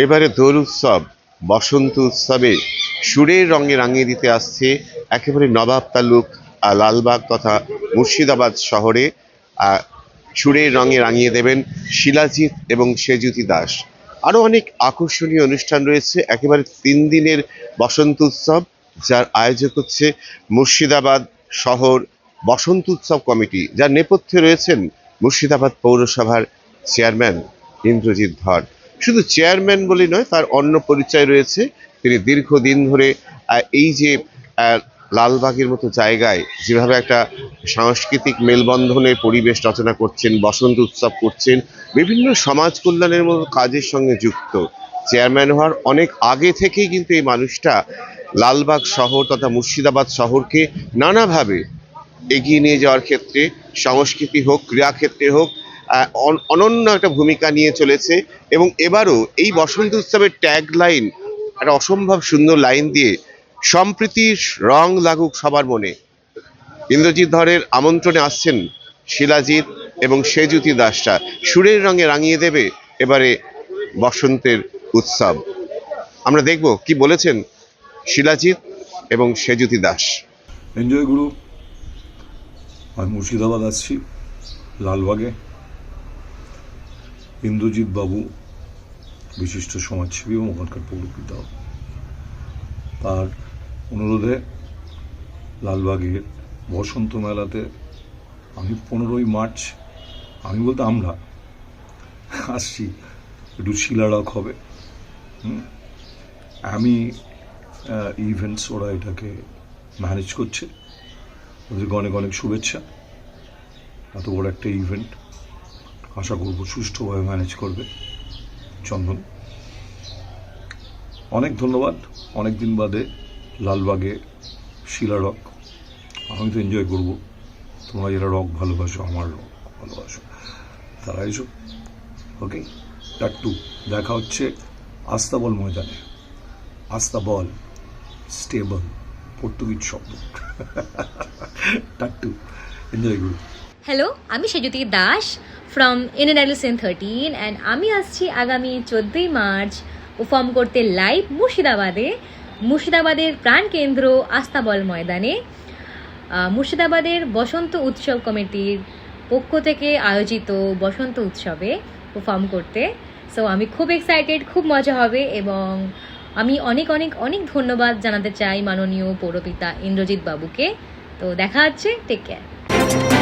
এবারে দোল উৎসব, বসন্ত উৎসবে সুরের রঙে রাঙিয়ে দিতে আসছে একেবারে নবাব তালুক লালবাগ তথা মুর্শিদাবাদ শহরে। সুরের রঙে রাঙিয়ে দেবেন শিলাজিৎ এবং সেজুতি দাস। আরও অনেক আকর্ষণীয় অনুষ্ঠান রয়েছে, একেবারে তিন দিনের বসন্ত উৎসব, যার আয়োজক হচ্ছে মুর্শিদাবাদ শহর বসন্ত উৎসব কমিটি, যার নেপথ্যে রয়েছেন মুর্শিদাবাদ পৌরসভার চেয়ারম্যান ইন্দ্রজিৎ ধর। শুধু চেয়ারম্যান বলে নয়, তার অন্য পরিচয় রয়েছে। তিনি দীর্ঘদিন ধরে এই যে লালবাগের মতো জায়গায় যেভাবে একটা সাংস্কৃতিক মেলবন্ধনের পরিবেশ রচনা করছেন, বসন্ত উৎসব করছেন, বিভিন্ন সমাজ কল্যাণের মতো কাজের সঙ্গে যুক্ত। চেয়ারম্যান হওয়ার অনেক আগে থেকেই কিন্তু এই মানুষটা লালবাগ শহর তথা মুর্শিদাবাদ শহরকে নানাভাবে এগিয়ে নিয়ে যাওয়ার ক্ষেত্রে, সংস্কৃতি হোক ক্রীড়াক্ষেত্রে হোক অনন্য একটা ভূমিকা নিয়ে চলেছে এবং এবারও এই বসন্ত উৎসবের ট্যাগ লাইন একটা অসম্ভব সুন্দর লাইন দিয়ে সম্প্রীতির রং লাগুক সবার মনে। ইন্দ্রজিৎ ধরের আমন্ত্রণে আসছেন শিলাজিৎ এবং সেজুতি দাসরা সুরের রঙে রাঙিয়ে দেবে এবারে বসন্তের উৎসব। আমরা দেখব কি বলেছেন শিলাজিৎ এবং সেজুতি দাস। এনজয় গুরু আমি মুর্শিদাবাদ আসছি, লালবাগে। ইন্দ্রজিৎ বাবু বিশিষ্ট সমাজসেবী এবং ওখানকার পৌরপিতা। তার অনুরোধে লালবাগের বসন্ত মেলাতে আমি পনেরোই মার্চ, আমি বলতে আমরা আসছি, একটু শিলাড়ক হবে। আমি ইভেন্টস ওরা এটাকে ম্যানেজ করছে। ওদেরকে অনেক অনেক শুভেচ্ছা। এত বড় একটা ইভেন্ট আশা করব সুষ্ঠুভাবে ম্যানেজ করবে। চন্দন, অনেক ধন্যবাদ। অনেক দিন বাদে লালবাগে শিলা রক। আমি তো এনজয় করব। তোমরা যারা রক ভালোবাসো, আমার রক ভালোবাসো, তারা এসো। ওকে টাট্টু দেখা হচ্ছে আস্তাবল ময়দানে। আস্তাবল স্টেবল পর্তুগিজ শব্দ। টাট্টু এনজয় করুন হ্যালো আমি Sejuti Das from Sen thirteen and আমি আসছি আগামী চোদ্দোই মার্চ পারফর্ম করতে লাইভ মুর্শিদাবাদে। মুর্শিদাবাদের প্রাণকেন্দ্র আস্তাবল ময়দানে। মুর্শিদাবাদের বসন্ত উৎসব কমিটির পক্ষ থেকে আয়োজিত বসন্ত উৎসবে পারফর্ম করতে। সো আমি খুব এক্সাইটেড খুব মজা হবে এবং আমি অনেক অনেক অনেক ধন্যবাদ জানাতে চাই মাননীয় পৌরপিতা ইন্দ্রজিৎ বাবুকে। তো, দেখা হচ্ছে take care